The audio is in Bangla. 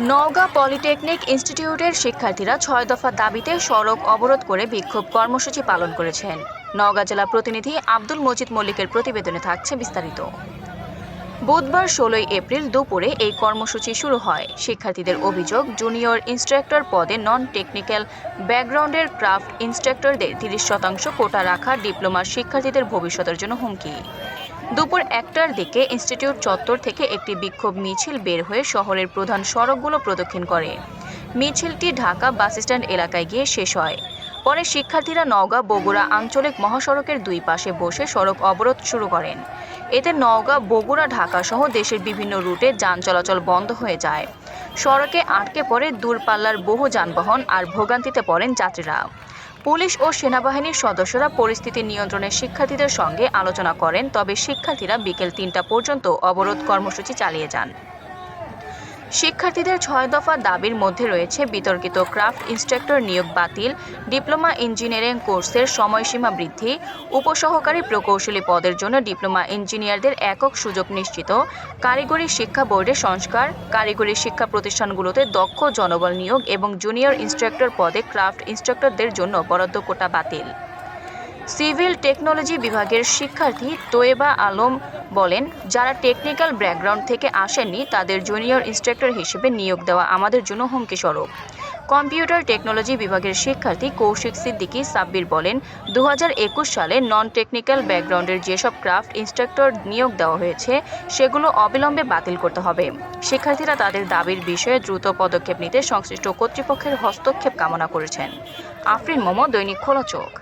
নওগাঁ পলিটেকনিক ইনস্টিটিউটের শিক্ষার্থীরা ছয় দফা দাবিতে সড়ক অবরোধ করে বিক্ষোভ কর্মসূচি পালন করেছেন। নওগাঁ জেলা প্রতিনিধি আব্দুল মজিদ মল্লিকের প্রতিবেদনে থাকছে বিস্তারিত। বুধবার ষোলোই এপ্রিল দুপুরে এই কর্মসূচি শুরু হয়। শিক্ষার্থীদের অভিযোগ, জুনিয়র ইনস্ট্রাক্টর পদে নন টেকনিক্যাল ব্যাকগ্রাউন্ডের ক্রাফট ইনস্ট্রাক্টরদের তিরিশ শতাংশ কোটা রাখা ডিপ্লোমার শিক্ষার্থীদের ভবিষ্যতের জন্য হুমকি। দুপুর একটার দিকে ইনস্টিটিউট চত্বর থেকে একটি বিক্ষোভ মিছিল বের হয়ে শহরের প্রধান সড়কগুলো প্রদক্ষিণ করে। মিছিলটি ঢাকা বাসস্ট্যান্ড এলাকায় গিয়ে শেষ হয়। পরে শিক্ষার্থীরা নওগাঁ বগুড়া আঞ্চলিক মহাসড়কের দুই পাশে বসে সড়ক অবরোধ শুরু করেন। এতে নওগাঁ, বগুড়া, ঢাকা সহ দেশের বিভিন্ন রুটে যান চলাচল বন্ধ হয়ে যায়। সড়কে আটকে পড়ে দূরপাল্লার বহু যানবাহন আর ভোগান্তিতে পড়েন যাত্রীরা। পুলিশ ও সেনাবাহিনীর সদস্যরা পরিস্থিতি নিয়ন্ত্রণে শিক্ষার্থীদের সঙ্গে আলোচনা করেন, তবে শিক্ষার্থীরা বিকেল তিনটা পর্যন্ত অবরোধ কর্মসূচি চালিয়ে যান। শিক্ষার্থীদের ছয় দফা দাবির মধ্যে রয়েছে বিতর্কিত ক্রাফট ইন্সট্রাক্টর নিয়োগ বাতিল, ডিপ্লোমা ইঞ্জিনিয়ারিং কোর্সের সময়সীমা বৃদ্ধি, উপসহকারী প্রকৌশলী পদের জন্য ডিপ্লোমা ইঞ্জিনিয়ারদের একক সুযোগ নিশ্চিত, কারিগরি শিক্ষা বোর্ডের সংস্কার, কারিগরি শিক্ষা প্রতিষ্ঠানগুলোতে দক্ষ জনবল নিয়োগ এবং জুনিয়র ইন্সট্রাক্টর পদে ক্রাফট ইন্সট্রাক্টরদের জন্য বরাদ্দ কোটা বাতিল। সিভিল টেকনোলজি বিভাগের শিক্ষার্থী তোয়েবা আলম বলেন, যারা টেকনিক্যাল ব্যাকগ্রাউন্ড থেকে আসেননি, তাদের জুনিয়র ইনস্ট্রাক্টর হিসেবে নিয়োগ দেওয়া আমাদের জন্য হুমকি স্বরূপ কম্পিউটার টেকনোলজি বিভাগের শিক্ষার্থী কৌশিক সিদ্দিকি সাব্বির বলেন দু হাজার একুশ সালে নন টেকনিক্যাল ব্যাকগ্রাউন্ডের যেসব ক্রাফট ইন্সট্রাক্টর নিয়োগ দেওয়া হয়েছে, সেগুলো অবিলম্বে বাতিল করতে হবে। শিক্ষার্থীরা তাদের দাবির বিষয়ে দ্রুত পদক্ষেপ নিতে সংশ্লিষ্ট কর্তৃপক্ষের হস্তক্ষেপ কামনা করেছেন। আফরিন মোমো, দৈনিক খোলা চোখ।